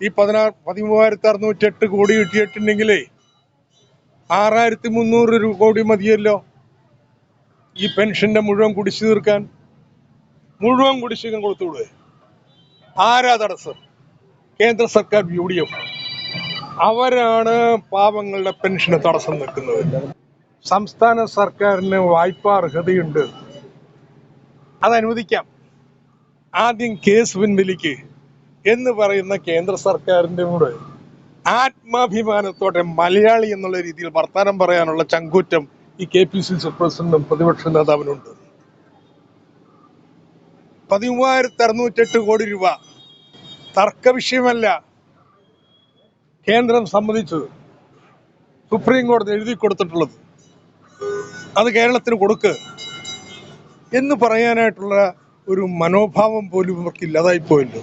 ഈ പതിനാറ് പതിമൂവായിരത്തി അറുന്നൂറ്റി എട്ട് കോടി കിട്ടിയിട്ടുണ്ടെങ്കിലേ ആറായിരത്തി മുന്നൂറ് രൂപ കോടി മതിയല്ലോ. ഈ പെൻഷന്റെ മുഴുവൻ കുടിശ്ശി തീർക്കാൻ. മുഴുവൻ കുടിശ്ശികം കൊടുത്തുവിടുക ആരാ തടസ്സം? കേന്ദ്ര സർക്കാർ യു ഡി എഫ് അവരാണ് പാവങ്ങളുടെ പെൻഷന് തടസ്സം നിൽക്കുന്നത്. സംസ്ഥാന സർക്കാരിന് വായ്പാ അർഹതയുണ്ട്. അത് അനുവദിക്കാം ആദ്യം കേസ് പിൻവലിക്ക്. എന്ന് പറയുന്ന കേന്ദ്ര സർക്കാരിന്റെ കൂടെ ആത്മാഭിമാനത്തോടെ മലയാളി എന്നുള്ള രീതിയിൽ വർത്താനം പറയാനുള്ള ചങ്കൂറ്റം ഈ കെ പി സി സി പ്രസിഡന്റും പ്രതിപക്ഷ നേതാവിനുണ്ട്. പതിമൂവായിരത്തി അറുന്നൂറ്റെട്ട് കോടി രൂപ തർക്ക വിഷയമല്ല കേന്ദ്രം സമ്മതിച്ചത്. സുപ്രീം കോടതി എഴുതി കൊടുത്തിട്ടുള്ളത്. അത് കേരളത്തിന് കൊടുക്ക് എന്ന് പറയാനായിട്ടുള്ള ഒരു മനോഭാവം പോലും ഇവർക്ക് ഇല്ലാതായി പോയല്ലോ